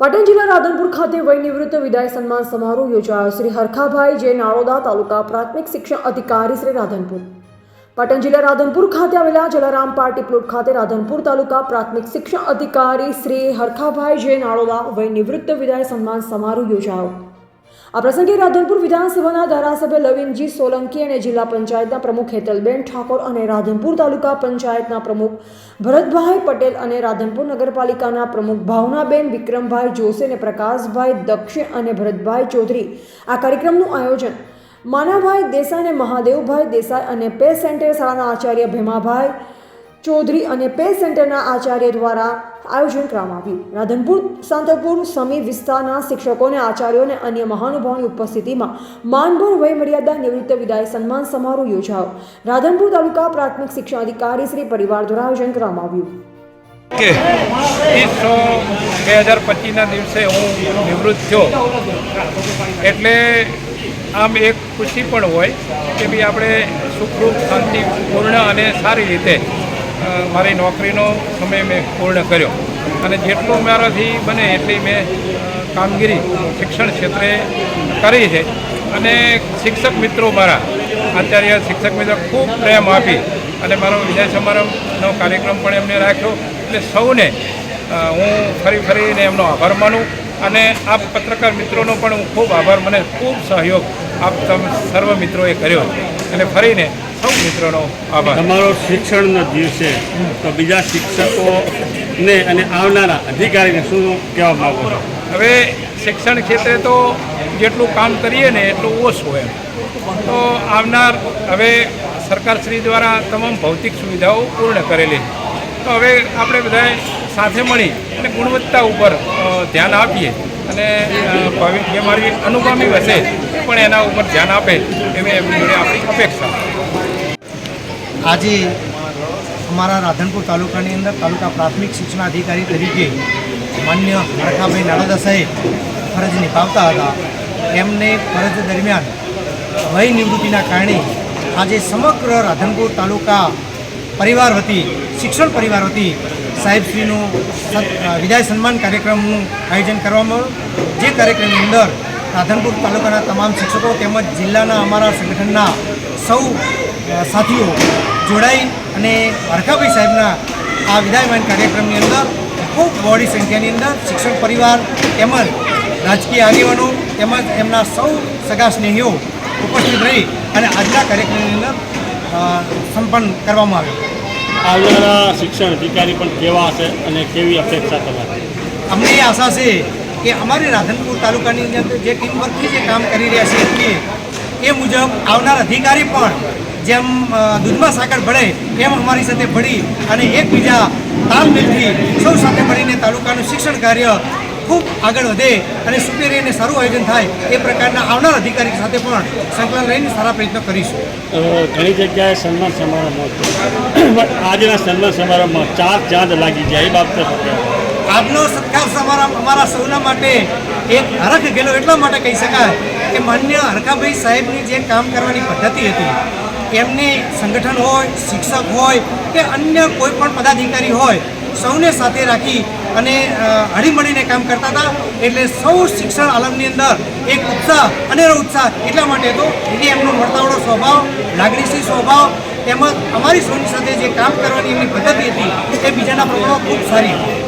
પાટણ જિલ્લા રાધનપુર ખાતે વયનિવૃત્ત વિદાય સન્માન સમારોહ યોજાયો. શ્રી હરખાભાઈ જે નાળોદા તાલુકા પ્રાથમિક શિક્ષણ અધિકારી શ્રી રાધનપુર. પાટણ જિલ્લા રાધનપુર ખાતે આવેલા જલારામ પાર્ટી પ્લોટ ખાતે રાધનપુર તાલુકા પ્રાથમિક શિક્ષણ અધિકારી શ્રી હરખાભાઈ જે નાળોદા વયનિવૃત્ત વિદાય સન્માન સમારોહ યોજાયો. આ પ્રસંગે રાધનપુર વિધાનસભાના ધારાસભ્ય લવિનજી સોલંકી અને જિલ્લા પંચાયતના પ્રમુખ હેતલબેન ઠાકોર અને રાધનપુર તાલુકા પંચાયતના પ્રમુખ ભરતભાઈ પટેલ અને રાધનપુર નગરપાલિકાના પ્રમુખ ભાવનાબેન, વિક્રમભાઈ જોશી અને પ્રકાશભાઈ દક્ષિણ અને ભરતભાઈ ચૌધરી. આ કાર્યક્રમનું આયોજન માનાભાઈ દેસાઈ અને મહાદેવભાઈ દેસાઈ અને પે સેન્ટર શાળાના આચાર્ય ભીમાભાઈ ચૌધરી અને પે સેન્ટરના આચાર્ય દ્વારા આયોજન કરવામાં આવ્યું. રાધનપુર સાંતરપુર સમી વિસ્તારના શિક્ષકો અને આચાર્યો અને અન્ય મહાનુભાવોની ઉપસ્થિતિમાં માનભર વયમર્યાદા નિવૃત્ત વિદાય સન્માન સમારોહ યોજાયો. રાધનપુર તાલુકા પ્રાથમિક શિક્ષણ અધિકારી શ્રી પરિવાર દ્વારા આયોજન કરવામાં આવ્યું. કે બે હજાર પચીસના દિવસે હું નિવૃત્ત થયો. એટલે આમ એક ખુશી પણ હોય કે ભાઈ આપણે સુખરૂપ, શાંતિપૂર્ણ અને સારી રીતે મારી નોકરીનો સમય મેં પૂર્ણ કર્યો. અને જેટલું મારાથી બને એટલી મેં કામગીરી શિક્ષણ ક્ષેત્રે કરી છે. અને શિક્ષક મિત્રો મારા આચાર્ય શિક્ષક મિત્રો ખૂબ પ્રેમ આપી અને મારો વિજય સમારંભનો કાર્યક્રમ પણ એમને રાખ્યો. એટલે સૌને હું ફરી ફરીને એમનો આભાર માનું અને આપ પત્રકાર મિત્રોનો પણ હું ખૂબ આભાર, મને ખૂબ સહયોગ આપ સર્વ મિત્રોએ કર્યો અને ફરીને સૌ મિત્રોનો આભાર. તમારો શિક્ષણનો દિવસે તો બીજા શિક્ષકોને અને આવનારા અધિકારીને શું કહેવા માગો છો? હવે શિક્ષણ ક્ષેત્રે તો જેટલું કામ કરીએ ને એટલું ઓછું એમ. તો આવનાર હવે સરકારશ્રી દ્વારા તમામ ભૌતિક સુવિધાઓ પૂર્ણ કરેલી. તો હવે આપણે બધાએ સાથે મળી અને ગુણવત્તા ઉપર ધ્યાન આપીએ અને જે મારી અનુગામી હશે પણ એના ઉપર ધ્યાન આપે એવી એમની જોડે આપણી અપેક્ષા. આજે અમારા રાધનપુર તાલુકાની અંદર તાલુકા પ્રાથમિક શિક્ષણ અધિકારી તરીકે માન્ય હરખાભાઈ નાળોદા સાહેબ ફરજ નિભાવતા હતા. એમને ફરજ દરમિયાન વય નિવૃત્તિના કારણે આજે સમગ્ર રાધનપુર તાલુકા પરિવાર વતી, શિક્ષણ પરિવાર વતી સાહેબશ્રીનું વિદાય સન્માન કાર્યક્રમનું આયોજન કરવામાં આવ્યું. જે કાર્યક્રમની અંદર રાધનપુર તાલુકાના તમામ શિક્ષકો તેમજ જિલ્લાના અમારા સંગઠનના સૌ સાથીઓ જોડાઈ અને વારકાભાઈ સાહેબના આ વિદાયમાન કાર્યક્રમની અંદર ખૂબ બહોળી સંખ્યાની અંદર શિક્ષણ પરિવાર તેમજ રાજકીય આગેવાનો તેમજ એમના સૌ સગા સ્નેહીઓ ઉપસ્થિત રહી અને આજના કાર્યક્રમની અંદર સંપન્ન કરવામાં આવ્યો આવનારા શિક્ષણ અધિકારી પણ કેવા હશે અને કેવી અપેક્ષા તમારી? અમને આશા છે કે અમારી રાધનપુર તાલુકાની અંદર જે ટીમ વર્કથી જે કામ કરી રહ્યા છીએ એ મુજબ આવનાર અધિકારી પણ જેમ દૂધમાં સાકર ભળે એમ અમારી સાથે ભળી અને એકબીજા તાલમેલથી સૌ સાથે મળીને તાલુકાનું શિક્ષણ કાર્ય ખૂબ આગળ વધે અને સુપેરી અને સારું આયોજન થાય એ પ્રકારના આવનાર અધિકારી સાથે પણ સંકલન રહીને સારા પ્રયત્નો કરીશું. ઘણી જગ્યાએ સન્માન સમારંભ આજના સન્માન સમારંભમાં ચાર ચાંદ લાગી જાય એ બાબતે આજનો સત્કાર અમારા અમારા સૌના માટે એક હરખ ગયેલો એટલા માટે કહી શકાય કે માન્ય હરખાભાઈ સાહેબની જે કામ કરવાની પદ્ધતિ હતી, એમને સંગઠન હોય, શિક્ષક હોય કે અન્ય કોઈ પણ પદાધિકારી હોય, સૌને સાથે રાખી અને હળીમળીને કામ કરતા હતા. એટલે સૌ શિક્ષણ આલમની અંદર એક ઉત્સાહ, અનેરો ઉત્સાહ એટલા માટે હતો કે એમનો મળતાવડો સ્વભાવ, લાગણીશીલ સ્વભાવ તેમજ અમારી સૌની સાથે જે કામ કરવાની એમની પદ્ધતિ હતી, એ બીજાના પ્રમાણમાં ખૂબ સારી હતી.